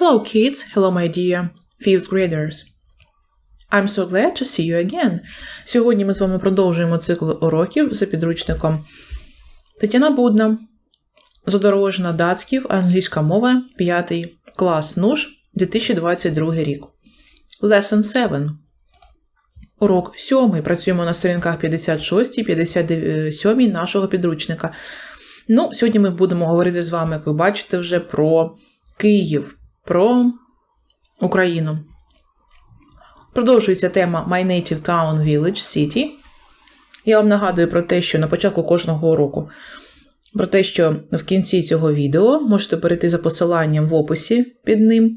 Hello, kids. Hello, my dear fifth graders. I'm so glad to see you again. Сьогодні ми з вами продовжуємо цикл уроків за підручником Тетяна Будна, Задорожна Датськів, англійська мова, 5 клас НУШ, 2022 рік. Lesson 7. Урок 7. Працюємо на сторінках 56 57 нашого підручника. Ну, сьогодні ми будемо говорити з вами, як ви бачите, вже про Київ, про Україну. Продовжується тема My Native Town Village City. Я вам нагадую про те, що на початку кожного уроку, про те, що в кінці цього відео можете перейти за посиланням в описі під ним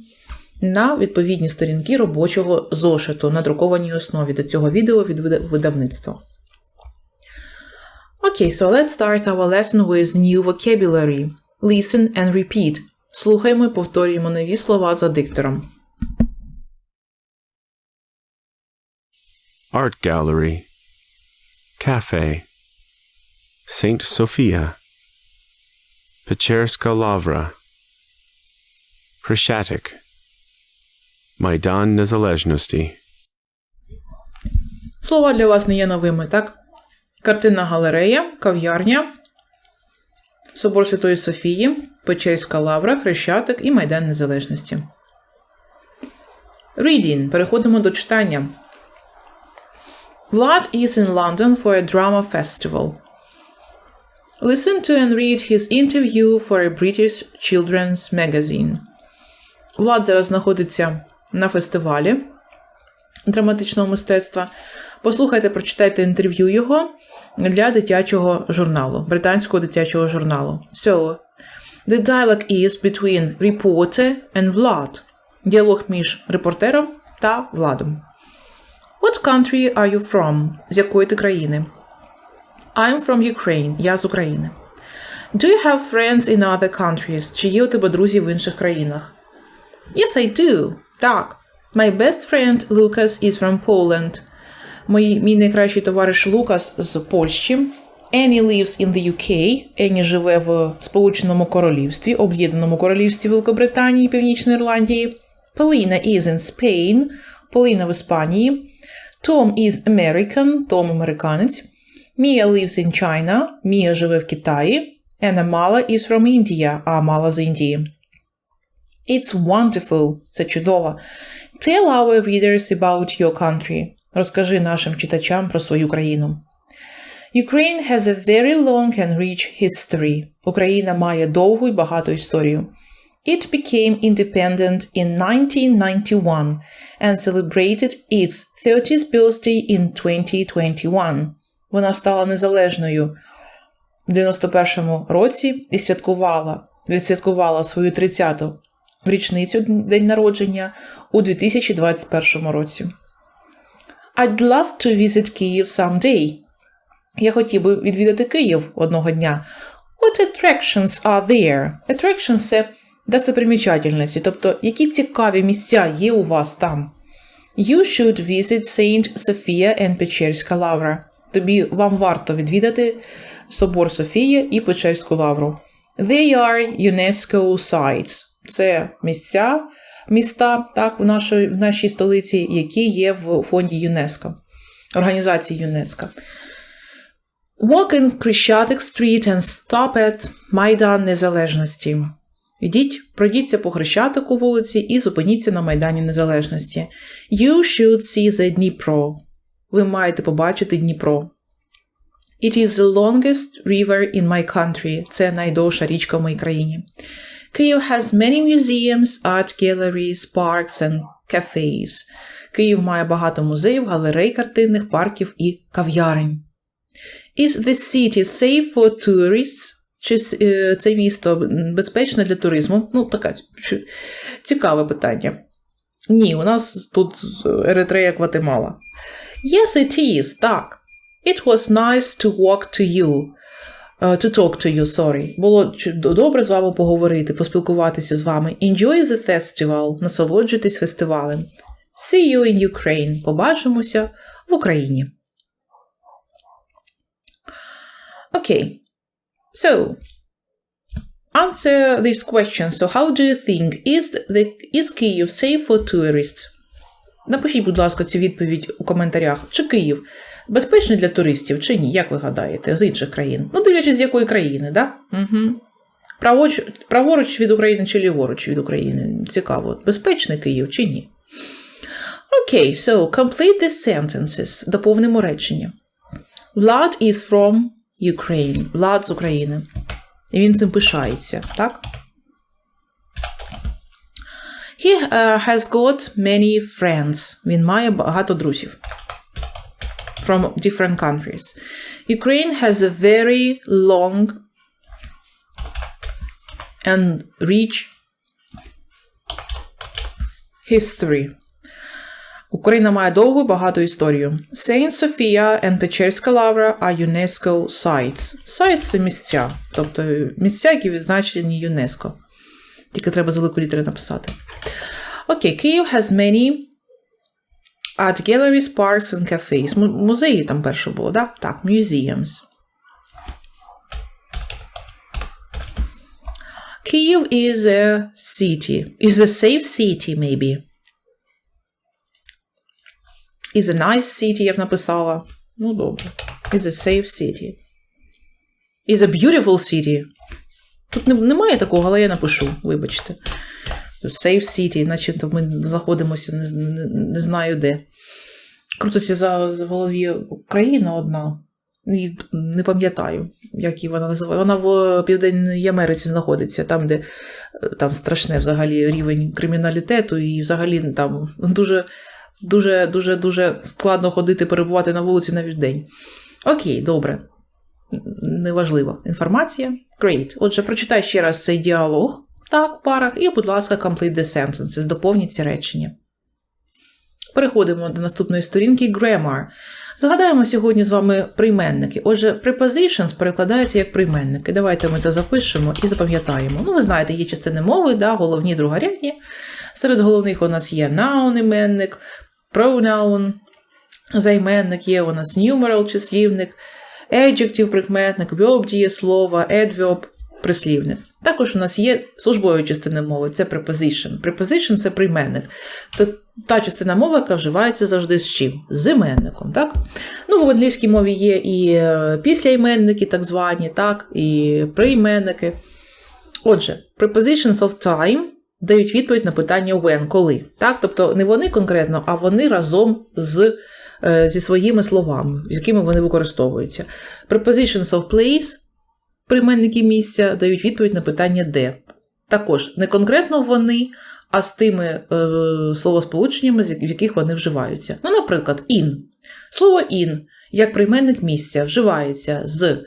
на відповідні сторінки робочого зошиту на друкованій основі до цього відео від видавництва. Okay, so let's start our lesson with new vocabulary. Listen and repeat. Слухаємо і повторюємо нові слова за диктором. Art Gallery, Cafe, Saint Sophia, Pecherska Lavra, Hreshatik, Майдан Незалежності. Слова для вас не є новими, так? Картинна галерея, кав'ярня, Собор Святої Софії, Печерська лавра, Хрещатик і Майдан Незалежності. Reading. Переходимо до читання. Vlad is in London for a drama festival. Listen to and read his interview for a British children's magazine. Влад зараз знаходиться на фестивалі драматичного мистецтва. Послухайте, прочитайте інтерв'ю його для дитячого журналу, британського дитячого журналу. So, the dialogue is between reporter and Vlad. Діалог між репортером та Владом. What country are you from? З якої ти країни? I'm from Ukraine. Я з України. Do you have friends in other countries? Чи є у тебе друзі в інших країнах? Yes, I do. Так. My best friend Lucas is from Poland. Мій, мій найкращий товариш Лукас з Польщі. Annie lives in the UK. Енні живе в Сполученому Королівстві, Об'єднаному Королівстві Великобританії, Північної Ірландії. Поліна is in Spain. Поліна в Іспанії. Tom is American, Том американець. Mia lives in China. Мія живе в Китаї. And Amala is from India, Амала з Індії. It's wonderful. Це чудово. Tell our readers about your country. Розкажи нашим читачам про свою країну. Ukraine has a very long and rich history. Україна має довгу і багату історію. It became independent in 1991 and celebrated its 30th birthday in 2021. Вона стала незалежною в 91-му році і святкувала, відсвяткувала свою 30-ту річницю день народження у 2021 році. I'd love to visit Kyiv someday. Я хотів би відвідати Київ одного дня. What attractions are there? Attractions – це достопримічательності, тобто які цікаві місця є у вас там. You should visit Saint Sophia and Печерська лавра. Тобі вам варто відвідати Собор Софія і Печерську лавру. They are UNESCO sites. Це місця, міста так, в нашій, в нашій столиці, які є в фонді ЮНЕСКО, організації ЮНЕСКО. Walk in Крещатик Street and stop at Майдан Незалежності. Ідіть, пройдіться по Хрещатику вулиці і зупиніться на Майдані Незалежності. You should see the Dnipro. Ви маєте побачити Дніпро. It is the longest river in my country. Це найдовша річка в моїй країні. Київ has many museums, art galleries, parks and cafes. Київ має багато музеїв, галерей, картинних, парків і кав'ярень. Is the city safe for tourists? Чи це місто безпечне для туризму? Ну, таке цікаве питання. Ні, у нас тут Еритрея Гватемала. Yes, it is, так. It was nice to walk to you. Uh, to talk to you, sorry. Було добре з вами поговорити, поспілкуватися з вами. Enjoy the festival. Насолоджуйтесь фестивалем. See you in Ukraine. Побачимося в Україні. Okay. So, answer this question. So how do you think is the is Kyiv safe for tourists? Напишіть, будь ласка, цю відповідь у коментарях. Чи Київ безпечний для туристів, чи ні? Як ви гадаєте, з інших країн? Ну, дивлячись, з якої країни, да? Угу. Праворуч, праворуч від України чи ліворуч від України? Цікаво, безпечний Київ чи ні? Окей, so complete these sentences. Доповнимо речення. Vlad is from Ukraine. Влад з України. І він цим пишається, так? He uh, has got many friends. Він має багато друзів. From different countries. Ukraine has a very long and rich history. Україна має довгу і багату історію. Saint Sophia and Печерська лавра are UNESCO sites. Sites – це місця, тобто місця, які відзначені ЮНЕСКО. Тільки треба з великої літери написати. Окей, Київ has many art galleries, parks and cafes. Музеї там перше було, да? Так, museums. Kyiv is a city. Is a safe city, maybe. Is a nice city, я б написала. Ну, добре. Is a safe city. Is a beautiful city. Тут немає такого, але я напишу, вибачте. Safe city, наче ми знаходимося не, не, не знаю де. Крутиться за, за голові країна одна. І не пам'ятаю, як її вона називає. Вона в Південній Америці знаходиться, там, де там страшне взагалі рівень криміналітету, і взагалі там дуже, дуже, дуже, дуже складно ходити, перебувати на вулиці навіть день. Окей, добре. Неважлива інформація. Great. Отже, прочитай ще раз цей діалог. Так, парах, і, будь ласка, complete the sentences, доповніть ці речення. Переходимо до наступної сторінки Grammar. Згадаємо сьогодні з вами прийменники. Отже, prepositions перекладаються як прийменники. Давайте ми це запишемо і запам'ятаємо. Ну, ви знаєте, є частини мови, да, головні, другорядні. Серед головних у нас є noun, іменник, pronoun, займенник, є у нас numeral, числівник, adjective, прикметник, verb, дієслово, adverb, прислівник. Також у нас є службові частини мови, це preposition. Preposition – це прийменник. Це та частина мови, яка вживається завжди з чим? З іменником. Так? Ну, в англійській мові є і е, післяіменники, так звані, так, і прийменники. Отже, prepositions of time дають відповідь на питання when, коли. Так? Тобто не вони конкретно, а вони разом з, зі своїми словами, з якими вони використовуються. Prepositions of place прийменники місця дають відповідь на питання де. Також не конкретно вони, а з тими е, словосполученнями, в яких вони вживаються. Ну, наприклад, in. Слово in як прийменник місця вживається з е,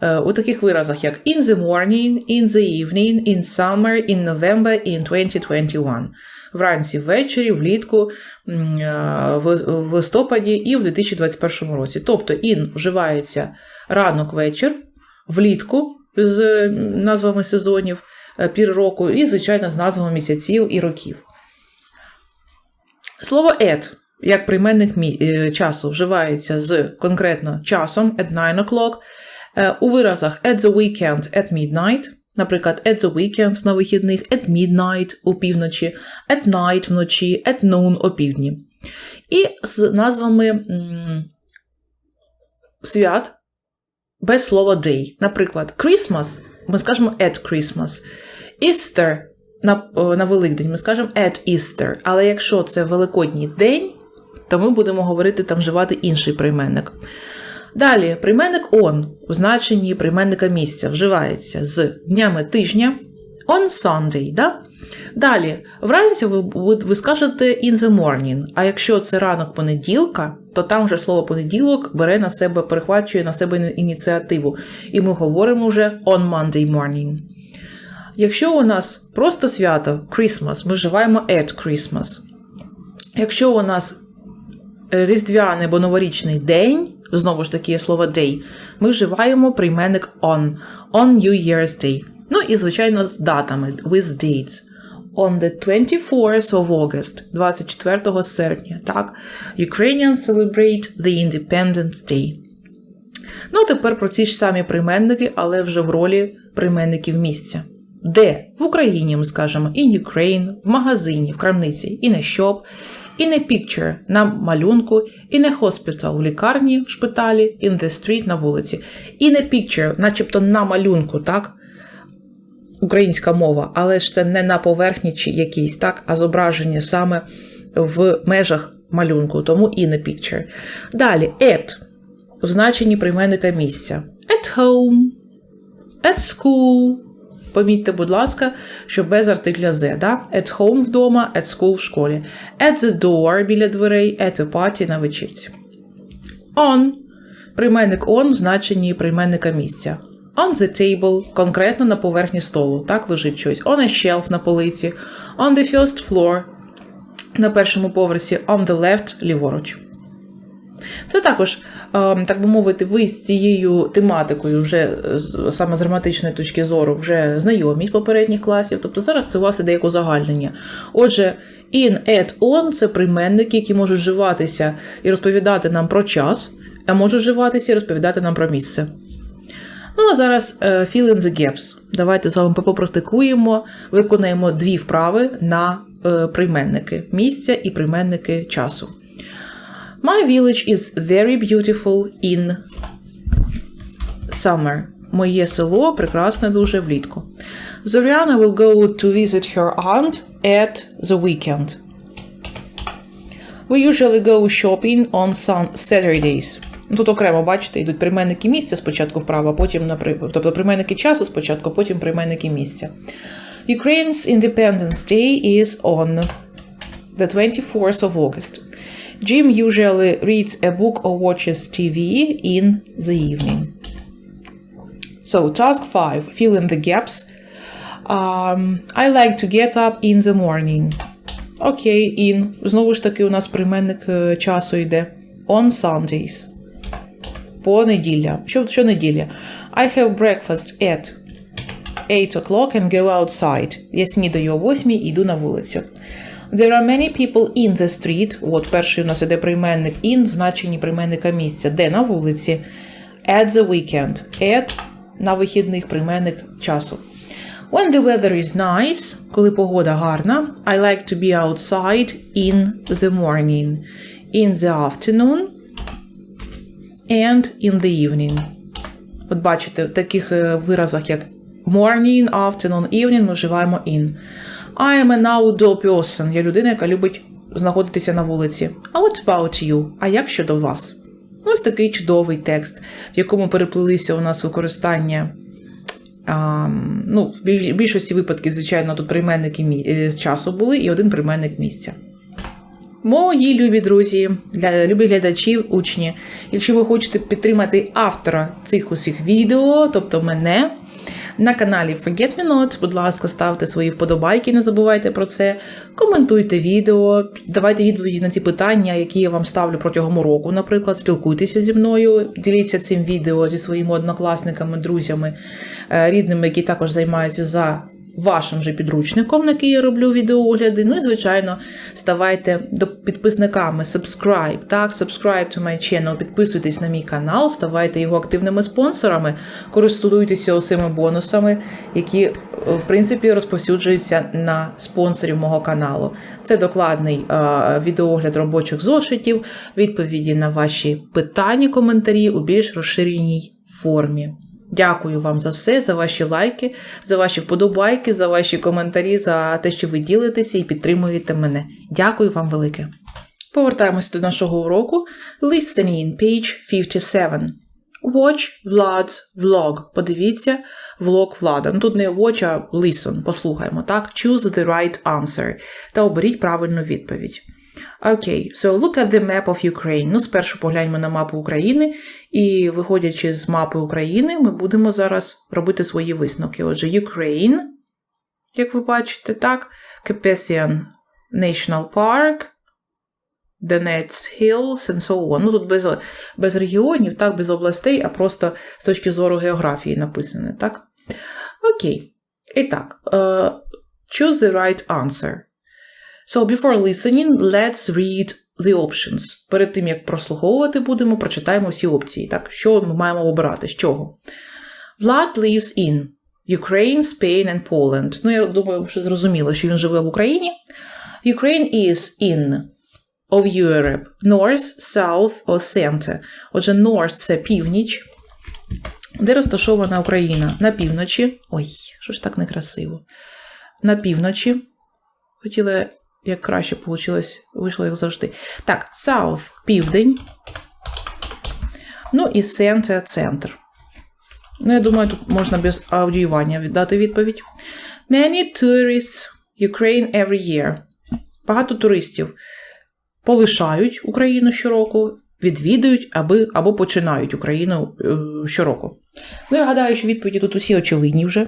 у таких виразах, як in the morning, in the evening, in summer, in November, in 2021. Вранці, ввечері, влітку, е, в листопаді і в 2021 році. Тобто in вживається ранок вечір, влітку з е, назвами сезонів, е, пір року, і, звичайно, з назвами місяців і років. Слово at як прийменник е, часу вживається з конкретно часом at 9 o'clock, е, у виразах at the weekend at midnight, наприклад, at the weekend на вихідних, at midnight у півночі, at night вночі, at noon опівдні. І з назвами свят без слова day. Наприклад, Christmas ми скажемо at Christmas. Easter на, на Великдень ми скажемо at Easter. Але якщо це Великодній день, то ми будемо говорити там вживати інший прийменник. Далі, прийменник on в значенні прийменника місця вживається з днями тижня on Sunday. Да? Далі, вранці ви, ви, ви скажете in the morning, а якщо це ранок понеділка, то там вже слово понеділок бере на себе, перехвачує на себе ініціативу. І ми говоримо вже on Monday morning. Якщо у нас просто свято Christmas, ми вживаємо at Christmas. Якщо у нас е, різдвяний або новорічний день, знову ж таки є слово day, ми вживаємо прийменник on, on New Year's Day. Ну і, звичайно, з датами, with dates. On the 24th of August, 24 серпня, так, Ukrainians celebrate the Independence Day. Ну, а тепер про ці ж самі прийменники, але вже в ролі прийменників місця. Де? В Україні, ми скажемо, in Ukraine, в магазині, в крамниці, in a shop, in a picture, на малюнку, in a hospital, в лікарні, в шпиталі, in the street, на вулиці. In a picture, начебто на малюнку, так? Українська мова, але ж це не на поверхні чи якійсь, так, а зображення саме в межах малюнку, тому in a picture. Далі, at в значенні прийменника місця. At home, at school. Помітьте, будь ласка, що без артикля Z, да? At home вдома, at school в школі. At the door біля дверей, at a party на вечірці. On. Прийменник on в значенні прийменника місця. On the table, конкретно на поверхні столу. Так лежить щось. On a shelf на полиці. On the first floor. На першому поверсі. On the left, ліворуч. Це також, е, так би мовити, ви з цією тематикою вже е, саме з граматичної точки зору вже знайомі з попередніх класів. Тобто зараз це у вас іде як узагальнення. Отже, in, at, on – це прийменники, які можуть вживатися і розповідати нам про час, а можуть вживатися і розповідати нам про місце. Ну, а зараз е, fill in the gaps. Давайте з вами попрактикуємо, виконаємо дві вправи на е, прийменники місця і прийменники часу. My village is very beautiful in summer. Моє село прекрасне дуже влітку. Зоряна will go to visit her aunt at the weekend. We usually go shopping on some Saturdays. Ну, Тут окремо, бачите, йдуть прийменники місця спочатку вправо, а потім, наприклад, тобто прийменники часу спочатку, потім прийменники місця. Ukraine's Independence Day is on the 24th of August. Jim usually reads a book or watches TV in the evening. So, task five fill in the gaps. Um, I like to get up in the morning. Окей, in. Знову ж таки, у нас прийменник е, часу йде. On Sundays. Понеділля. Що, що неділя? I have breakfast at 8 o'clock and go outside. Я снідаю о 8 і йду на вулицю. There are many people in the street. От перший у нас іде прийменник in в значенні прийменника місця. Де на вулиці? At the weekend. At на вихідних прийменник часу. When the weather is nice, коли погода гарна, I like to be outside in the morning, in the afternoon and in the evening. От бачите, в таких е, виразах, як morning, afternoon, evening, ми вживаємо in. I am an outdoor person. Я людина, яка любить знаходитися на вулиці. А what about you? А як щодо вас? Ось такий чудовий текст, в якому переплилися у нас використання. А, ну, в більшості випадків, звичайно, тут прийменники мі- е, часу були і один прийменник місця. Мої любі друзі, для любі глядачі, учні. Якщо ви хочете підтримати автора цих усіх відео, тобто мене, на каналі Forget Me Not, будь ласка, ставте свої вподобайки, не забувайте про це. Коментуйте відео, давайте відповіді на ті питання, які я вам ставлю протягом року, наприклад, спілкуйтеся зі мною, діліться цим відео зі своїми однокласниками, друзями, е, рідними, які також займаються за вашим же підручником, на який я роблю відеоогляди. Ну і, звичайно, ставайте до підписниками, subscribe, так, subscribe to my channel, підписуйтесь на мій канал, ставайте його активними спонсорами, користуйтеся усіми бонусами, які, е, в принципі, розповсюджуються на спонсорів мого каналу. Це докладний е, відеоогляд робочих зошитів, відповіді на ваші питання, коментарі у більш розширеній формі. Дякую вам за все, за ваші лайки, за ваші вподобайки, за ваші коментарі, за те, що ви ділитеся і підтримуєте мене. Дякую вам велике. Повертаємось до нашого уроку. Listening, page 57. Watch Vlad's vlog. Подивіться влог Влада. Ну тут не watch, а listen. Послухаємо, так? Choose the right answer. Та оберіть правильну відповідь. Окей, so look at the map of Ukraine. Ну, спершу погляньмо на мапу України, і виходячи з мапи України, ми будемо зараз робити свої висновки. Отже, Ukraine, як ви бачите, так, Carpathian National Park, Donetsk Hills and so on. Ну, тут без, без регіонів, так, без областей, а просто з точки зору географії написане, так? Окей. І так, е, choose the right answer. So before listening, let's read the options. Перед тим, як прослуховувати будемо, прочитаємо всі опції. Так, що ми маємо обирати? З чого? Vlad lives in. Ukraine, Spain and Poland. Ну, я думаю, що зрозуміло, що він живе в Україні. Ukraine is in of Europe. North, South or Center. Отже, North – це північ. Де розташована Україна? На півночі. Ой, що ж так некрасиво. На півночі. Хотіла, як краще вийшло, вийшло, як завжди. Так, South – південь. Ну і Center – центр. Ну, я думаю, тут можна без аудіювання віддати відповідь. Many tourists Ukraine every year. Багато туристів полишають Україну щороку, відвідують аби, або починають Україну е, щороку. Ну, я гадаю, що відповіді тут усі очевидні вже.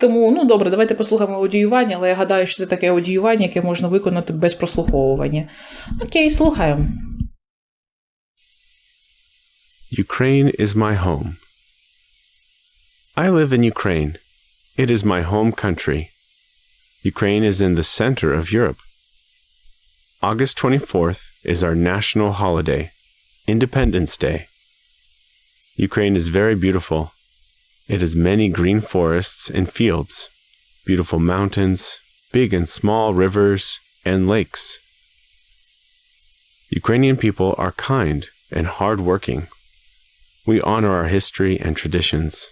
Тому, ну добре, давайте послухаємо аудіювання, але я гадаю, що це таке аудіювання, яке можна виконати без прослуховування. Окей, слухаємо. Ukraine is my home. I live in Ukraine. It is my home country. Ukraine is in the center of Europe. August 24th is our national holiday, Independence Day. Ukraine is very beautiful. It has many green forests and fields, beautiful mountains, big and small rivers, and lakes. Ukrainian people are kind and hardworking. We honor our history and traditions.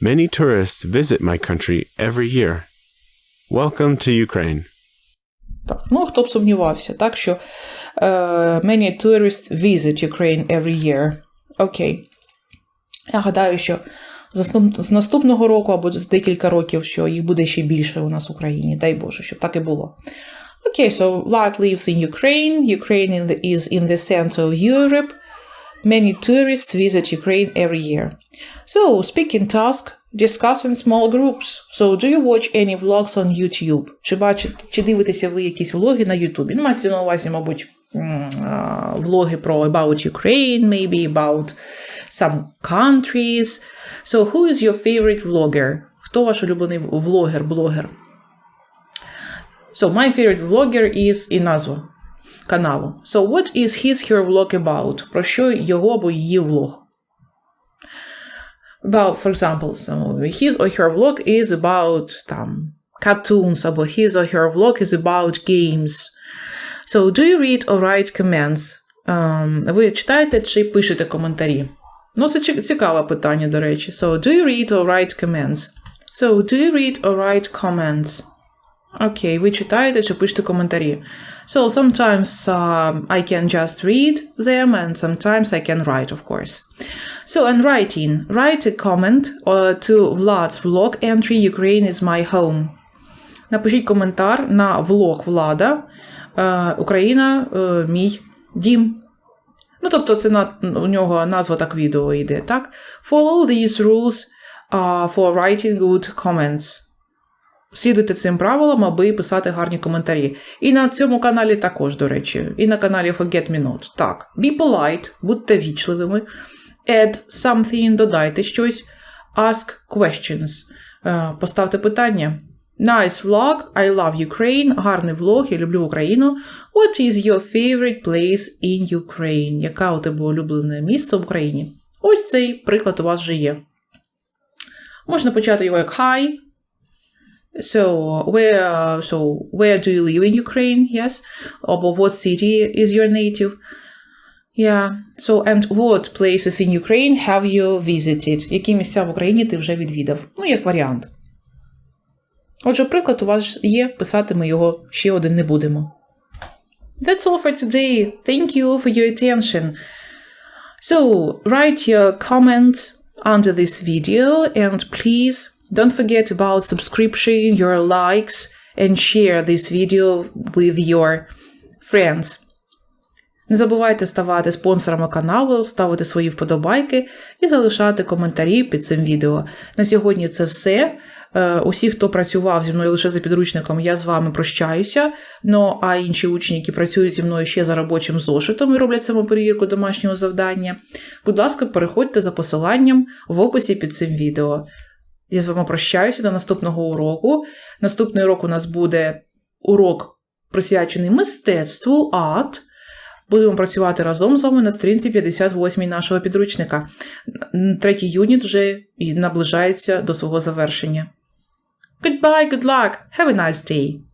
Many tourists visit my country every year. Welcome to Ukraine. Так, ну хто б сумнівався, так що uh, many tourists visit Ukraine every year. Окей. Я гадаю, що з наступного року або з декілька років, що їх буде ще більше у нас в Україні. Дай Боже, щоб так і було. Окей, so Vlad lives in Ukraine. Ukraine is in the center of Europe. Many tourists visit Ukraine every year. So, speaking task, discuss in small groups. So, do you watch any vlogs on YouTube? Чи бачите, чи дивитеся ви якісь влоги на YouTube? Ну, мається на увазі, мабуть, м, а, влоги про about Ukraine, maybe about some countries. So, who is your favorite vlogger? Хто ваш улюблений влогер, блогер? So, my favorite vlogger is і назва каналу. So, what is his her vlog about? Про що його або її влог? About, for example, so his or her vlog is about там, cartoons, або his or her vlog is about games. So, do you read or write comments? Um, ви читаєте чи пишете коментарі? Ну, це ці- цікаве питання, до речі. So, do you read or write comments? So, do you read or write comments? Окей, ви читаєте чи пишете коментарі. So, sometimes um, I can just read them and sometimes I can write, of course. So, and writing. Write a comment uh, to Vlad's vlog entry Ukraine is my home. Напишіть коментар на влог Влада. Е, Україна е, мій дім. Ну, тобто, це на, у нього назва так відео йде, так? Follow these rules uh, for writing good comments. Слідуйте цим правилам, аби писати гарні коментарі. І на цьому каналі також, до речі, і на каналі Forget Me Not. Так, be polite, будьте вічливими. Add something, додайте щось. Ask questions. Е, Поставте питання. Nice vlog, I love Ukraine. Гарний влог, я люблю Україну. What is your favorite place in Ukraine? Яка у тебе улюблене місце в Україні? Ось цей приклад у вас вже є. Можна почати його як hi. So, where, so, where do you live in Ukraine? Yes. Або what city is your native? Yeah. So, and what places in Ukraine have you visited? Які місця в Україні ти вже відвідав? Ну, як варіант. Отже, приклад у вас є, писати ми його ще один не будемо. That's all for today. Thank you for your attention. So, write your comments under this video and please don't forget about subscription, your likes, and share this video with your friends. Не забувайте ставати спонсорами каналу, ставити свої вподобайки і залишати коментарі під цим відео. На сьогодні це все. Е, Усі, хто працював зі мною лише за підручником, я з вами прощаюся. Ну а інші учні, які працюють зі мною ще за робочим зошитом і роблять самоперевірку домашнього завдання, будь ласка, переходьте за посиланням в описі під цим відео. Я з вами прощаюся до наступного уроку. Наступний урок у нас буде урок присвячений мистецтву, арт. Будемо працювати разом з вами на сторінці 58 нашого підручника. Третій юніт вже наближається до свого завершення. Goodbye, good luck, have a nice day!